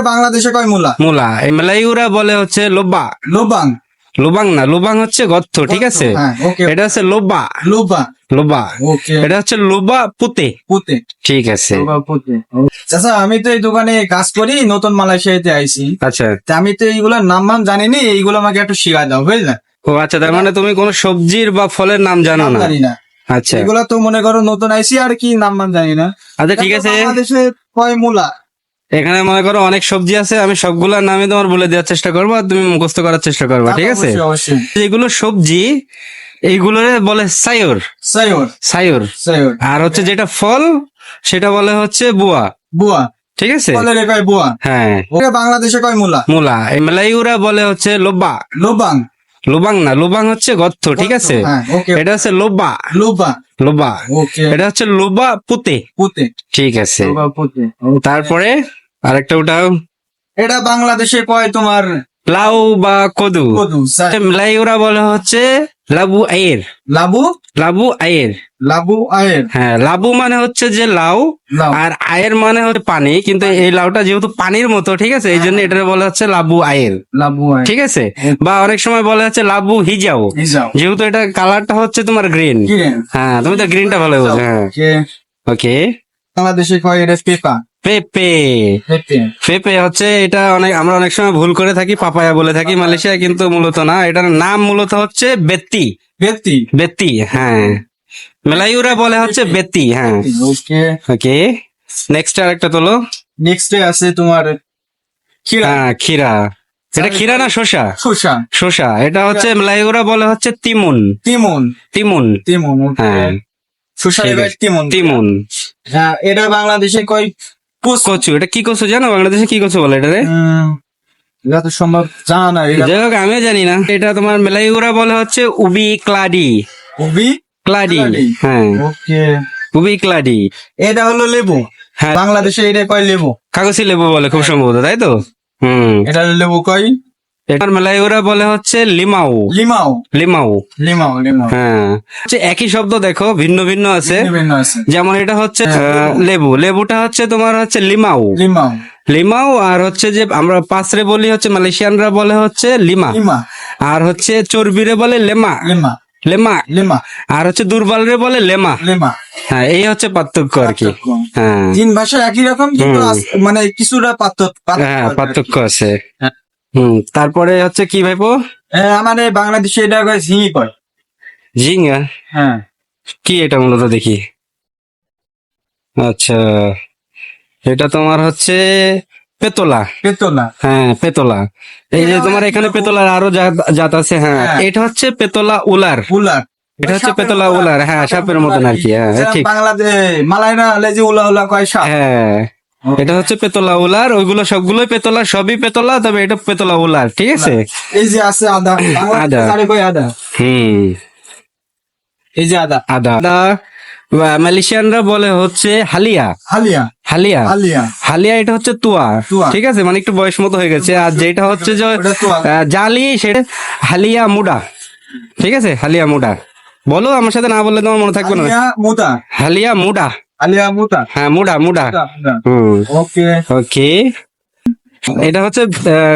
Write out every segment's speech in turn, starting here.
বাংলাদেশে কয় মূলা? মূলা। এই মালাইউরা বলে হচ্ছে লোবা লোবাং লোবাং না লোবাং হচ্ছে গর্ত ঠিক আছে? হ্যাঁ এটা হচ্ছে লোবা লোবা লোবা ওকে এটা হচ্ছে লোবা পুতে। পুতে। ঠিক আছে। চাচা আমি তো এই দোকানে কাজ করি নতুন মালয়েশিয়াতে আইছি। আচ্ছা। তা আমি তো এইগুলোর নাম নাম জানিনি এইগুলো আমাকে একটু শিখা দাও বুঝলে? ও আচ্ছা তার মানে তুমি কোনো সবজির বা ফলের নাম জানো না? জানি না। আচ্ছা। এগুলো তো মনে করো নতুন আইছি আর কি নাম নাম জানি না। আচ্ছা ঠিক আছে। বাংলাদেশে কয় মূলা? এখানে মনে করো অনেক সবজি আছে আমি সবগুলোর নামে তোমার বলে দেওয়ার চেষ্টা করব আর তুমি মুখস্থ করার চেষ্টা করবে ঠিক আছে? যেগুলো সবজি এইগুলোরে বলে সায়র সায়র সাইওর। আর হচ্ছে যেটা ফল সেটা বলে হচ্ছে বুয়া। বুয়া। ঠিক আছে? বলে কয় বুয়া? হ্যাঁ। বাংলাদেশে কয় মূলা? মূলা। এই মালাইউরা বলে হচ্ছে লোবা লোবাং লোবাং না লোবাং হচ্ছে গর্ত ঠিক আছে? হ্যাঁ এটা হচ্ছে লোবা লোবা লোবা এটা হচ্ছে লোবা পুতে। পুতে। ঠিক আছে। তারপরে আরেকটা উঠাও। এটা বাংলাদেশে কয় তোমার? লাউ বা কদু। কদু সাই- মালাইউরা বলে হচ্ছে লাবু আয়ের লাবু? লাবু আয়ের লাবু আয়ের হ্যাঁ লাবু মানে হচ্ছে যে লাউ আর আয়ের মানে হচ্ছে পানি কিন্তু এই লাউটা যেহেতু পানির মতো ঠিক আছে? এই জন্য এটা বলা হচ্ছে লাবু আয়ের লাবু ঠিক আছে? বা অনেক সময় বলা হচ্ছে লাবু হিজাও। যেহেতু এটা কালারটা হচ্ছে তোমার গ্রিন। হ্যাঁ তুমি তো গ্রিনটা ভালো বোঝো হ্যাঁ। ওকে। বাংলাদেশে কয় এটা পেপা পেপে। পেপে। হচ্ছে এটা অনেক আমরা অনেক সময় ভুল করে থাকি পাপায়া বলে থাকি মালয়েশিয়া কিন্তু মূলত না। এটার নাম মূলত হচ্ছে বেত্তি। বেতি বেত্তি হ্যাঁ। মেলাইউরা বলে হচ্ছে বেত্তি। হ্যাঁ। ওকে। ওকে। নেক্সট আর একটা তোলো। নেক্সটে আছে তোমার খিরা হ্যাঁ ক্ষীরা। এটা ক্ষীরা না শসা? শসা। শসা। এটা হচ্ছে মেলাইউরা বলে হচ্ছে তিমুন। তিমন। তিমুন। তিমুন হ্যাঁ। এবার আছে। তিমন। তিমুন। হ্যাঁ এটা বাংলাদেশে কয় কচু। এটা কি কচু জানো? বাংলাদেশে কি কচু বলে এটা রে এটা তো সম্ভব জানা না যাই হোক আমিও জানি না। এটা তোমার মেলাইউরা বলে হচ্ছে উবি ক্লাডি। উবি ক্লাডি ক্লাডি। হ্যাঁ। ওকে। উবি ক্লাডি। এটা হলো লেবু। হ্যাঁ। বাংলাদেশে এটা কয় লেবু? কাগজি লেবু বলে খুব সম্ভবত তাই তো? হুম। এটা লেবু কয়? এটার মেলাইউরা বলে হচ্ছে লিমাও লিমাও লিমাও লিমাও লিমাও হ্যাঁ। একই শব্দ দেখো ভিন্ন ভিন্ন আছে। যেমন এটা হচ্ছে আহ, লেবু। লেবুটা হচ্ছে তোমার হচ্ছে লিমাও লিমাও লিমাও আর হচ্ছে যে আমরা পাঁচরে বলি হচ্ছে মালয়েশিয়ানরা বলে হচ্ছে লিমা। লিমা। আর হচ্ছে চর্বিরে বলে লেমা। লিমা। লেমা। লিমা। আর হচ্ছে দুর্বলরে বলে লেমা। লিমা। হ্যাঁ এই হচ্ছে পার্থক্য আর কি। হ্যাঁ। তিন ভাষা একই রকম কিন্তু মানে কিছুটা পার্থক্য হ্যাঁ পার্থক্য আছে। হ্যাঁ। হুম তারপরে হচ্ছে কি ভাইপো? আমাদের বাংলাদেশে এটা কয় ঝিঙি কয় ঝিঙ্গা হ্যাঁ। কি এটা মূলত দেখি? আচ্ছা এটা তোমার হচ্ছে পেতলা। পেতলা। হ্যাঁ পেতলা। এই যে তোমার এখানে পেতলার আরও জাত- আছে হ্যাঁ। হ্যাঁ। এটা হচ্ছে পেতলা উলার। উলার। এটা হচ্ছে পেতলা উলার। হ্যাঁ সাপের মতন আর কি। হ্যাঁ ঠিক। বাংলাদেশ মালায়না লেজি উলা উলা কয় সাপ। হ্যাঁ। এটা হচ্ছে পেতলা উলার ওইগুলো সবগুলোই পেতলা সবই পেতলা তবে এটা পেতলা উলার ঠিক আছে? এই যে আছে আদা আদা। আদা। হুম। এই যে আদা। আদা। আদা। মালয়েশিয়ানরা বলে হচ্ছে হালিয়া। হালিয়া। হালিয়া। হালিয়া। হালিয়া এটা হচ্ছে তুয়া। ঠিক আছে? মানে একটু বয়স মতো হয়ে গেছে। আর যেটা হচ্ছে যে জালি সেটা হালিয়া মুডা ঠিক আছে? হালিয়া মুডা। বলো আমার সাথে না বললে তোমার মনে থাকবে না। হালিয়া মুডা। হ্যাঁ ওকে ওকে এটা হচ্ছে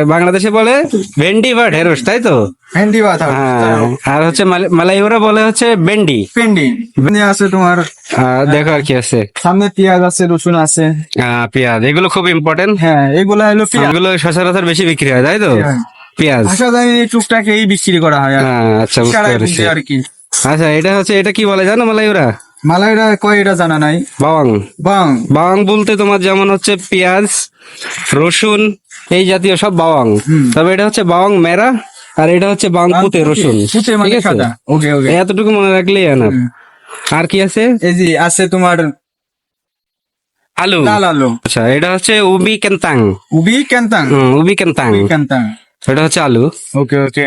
বাংলাদেশে বলে ভেন্ডি বা ঢেঁড়স তাই তো? ভেন্ডি বাতা হ্যাঁ আর হচ্ছে মাল- মালাইওরা বলে হচ্ছে ভেন্ডি। ভেন্ডি। ভেন্ডি আছে তোমার দেখো আর কি আছে। সামনে পেঁয়াজ আছে রসুন আছে। পেঁয়াজ এগুলো খুব ইম্পর্টেন্ট হ্যাঁ এগুলো হলো পেঁয়াজ। এগুলো সচরাচর বেশি বিক্রি হয় তাই তো? হ্যাঁ। পেঁয়াজ। আশা জানি এই টুকটাক এই বিক্রি করা হয়। হ্যাঁ আচ্ছা বুঝতে পেরেছি। আর কি। আচ্ছা এটা হচ্ছে এটা কি বলে জানো মালাইওরা? মালাইরা কয় এটা জানা নাই? বাং বাং বাং বলতে তোমার যেমন হচ্ছে পেঁয়াজ রসুন এই জাতীয় সব বাওয়াং। তবে এটা হচ্ছে বাওয়াং মেরা আর এটা হচ্ছে বাওয়াং পুতে রসুন। মানে ঠিক আছে? ওকে ওকে। এতটুকু মনে রাখলেই না আর কি আছে? এই যে আছে তোমার আলু। লাল আলু। আচ্ছা এটা হচ্ছে উবি কেন্তাং। উবি কেন্তাং। উবি কেন্তাং। কেন্তাং। এটা হচ্ছে আলু। ওকে ওকে।